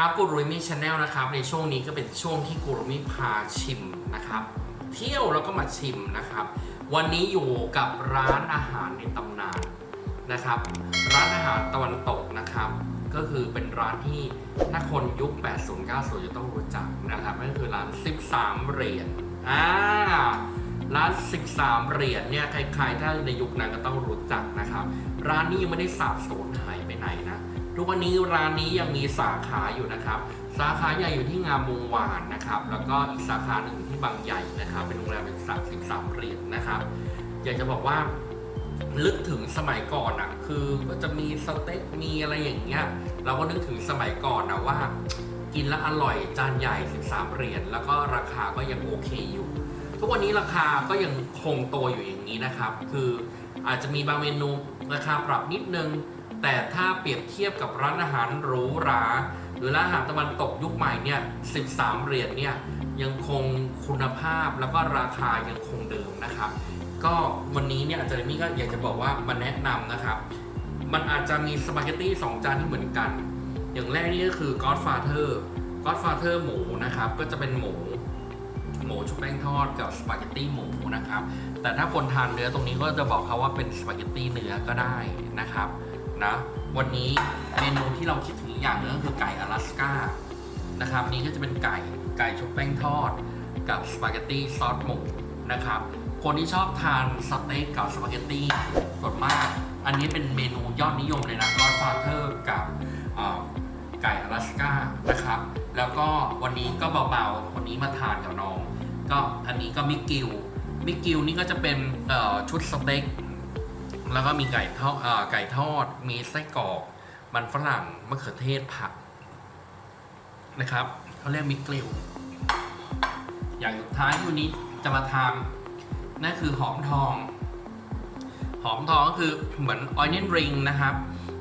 ครับกูรุยมี่ชาแนลนะครับในช่วงนี้ก็เป็นช่วงที่กูรุมี่พาชิมนะครับ เที่ยวแล้วก็มาชิมนะครับ วันนี้อยู่กับร้านอาหารในตำนานนะครับ ร้านอาหารตะวันตกนะครับ ก็คือเป็นร้านที่ถ้าคนยุค 80 90 จะต้องรู้จักนะครับนั่นคือร้าน 13 เหรียญอ่าร้าน 13 เหรียญเนี่ยใครๆถ้าในยุคนั้นก็ต้องรู้จักนะครับ ร้านนี้ยังไม่ได้สาบสูญหายไปไหน ทุกวันนี้ร้านนี้ยังมีสาขาอยู่นะครับ สาขาใหญ่อยู่ที่งามวงวานนะครับ แล้วก็อีกสาขาหนึ่งที่บางใหญ่นะครับ เป็นโรงแรมเป็นสามสิบสามเหรียญนะครับ อยากจะบอกว่าลึกถึงสมัยก่อนอะคือก็จะมีสเต็กมีอะไรอย่างเงี้ย เราก็นึกถึงสมัยก่อนนะว่า กินแล้วอร่อยจานใหญ่ 13 เหรียญแล้วก็ราคาก็ยังโอเคอยู่ ทุกวันนี้ราคาก็ยังคงโตอยู่อย่างนี้นะครับ คืออาจจะมีบางเมนูราคาปรับนิดนึง แต่ถ้าเปรียบเทียบกับร้านอาหารหรูหรา หรือร้านอาหารตะวันตกยุคใหม่เนี่ย 13 เหรียญเนี่ยยังคงคุณภาพแล้วก็ราคายังคงเดิมนะครับก็วันนี้เนี่ยอาจารย์มี่ก็อยากจะบอกว่ามาแนะนำนะครับ มันอาจจะมีสปาเกตตี้สองจานที่เหมือนกัน อย่างแรกนี่ก็คือ Godfather Godfather หมูนะครับ ก็จะเป็นหมูหมูชุบแป้งทอดกับสปาเกตตี้หมูนะครับ แต่ถ้าคนทานเนื้อตรงนี้ก็จะบอกเขาว่าเป็นสปาเกตตี้เนื้อก็ได้นะครับ นะวันนี้เมนูที่เราคิดถึงอย่างนึงก็คือไก่อลาสก้านะครับนี่ก็จะเป็นไก่ไก่ชุบแป้งทอด กับสปาเกตตี้ซอสหมูนะครับคนที่ชอบทานสเต็กกับสปาเกตตี้ส่วนมาก อันนี้เป็นเมนูยอดนิยมเลยนะ Godfather กับไก่อลาสก้านะครับแล้วก็วันนี้ก็เบาๆวันนี้มาทานกับน้อง ก็อันนี้ก็มิกกิวมิกกิวนี่ก็จะเป็นชุดสเต็ก แล้วก็มีไก่ทอดไก่ทอด มีไส้กรอกมันฝรั่งมะเขือเทศผักนะครับเขาเรียกมิกกิวอย่างสุดท้ายที่วันนี้จะมาทานนั่นคือหอมทอง หอมทองก็คือเหมือนออยเนนริงนะครับ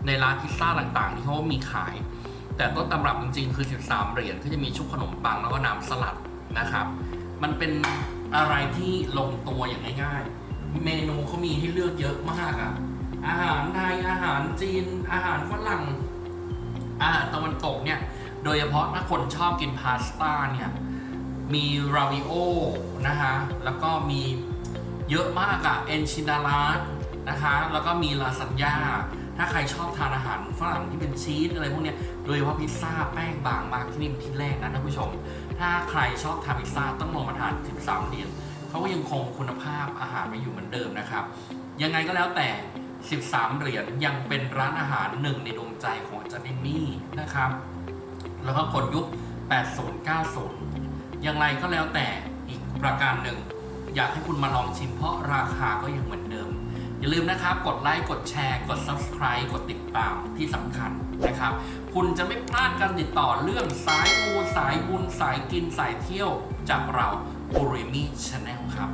ในร้านพิซซ่าต่างๆ ที่เขามีขาย แต่ต้นตำรับจริงๆ คือ 13 เหรียญที่จะมีชุบขนมปังแล้วก็น้ำสลัดนะครับ มันเป็นอะไรที่ลงตัวอย่างง่ายๆ เมนูเขามีให้เลือกเยอะมากอะอาหารไทยอาหารจีน อาหารฝรั่งอาหารตะวันตกเนี่ย โดยเฉพาะถ้าคนชอบกินพาสต้าเนี่ย มีราวิโอนะคะ แล้วก็มีเยอะมากอะเอนชินาลาสนะคะ แล้วก็มีลาซานญ่าถ้าใครชอบทานอาหารฝรั่งที่เป็นชีสอะไรพวกเนี้ย โดยเฉพาะพิซซ่าแป้งบางมากที่นี่เป็นที่แรกนะท่านผู้ชม ถ้าใครชอบทานพิซซ่าต้องลองมาทานถึง3เหรียญ เขาก็ยังคงคุณภาพอาหารไว้อยู่เหมือนเดิมนะครับ ยังไงก็แล้วแต่ 13 เหรียญยังเป็นร้านอาหารหนึ่งในดวงใจของอาจารย์เอมี่นะครับ แล้วก็คนยุค 80 90 อย่างไรก็แล้วแต่อีกประการหนึ่ง อยากให้คุณมาลองชิมเพราะราคาก็ยังเหมือนเดิม อย่าลืมนะครับ กดไลค์ กดแชร์ กด Subscribe กดติดตามที่สำคัญนะครับ คุณจะไม่พลาดการติดต่อเรื่องสายมูสายบุญ สายกิน สายเที่ยวจากเราโอเรมี่ชาแนลครับ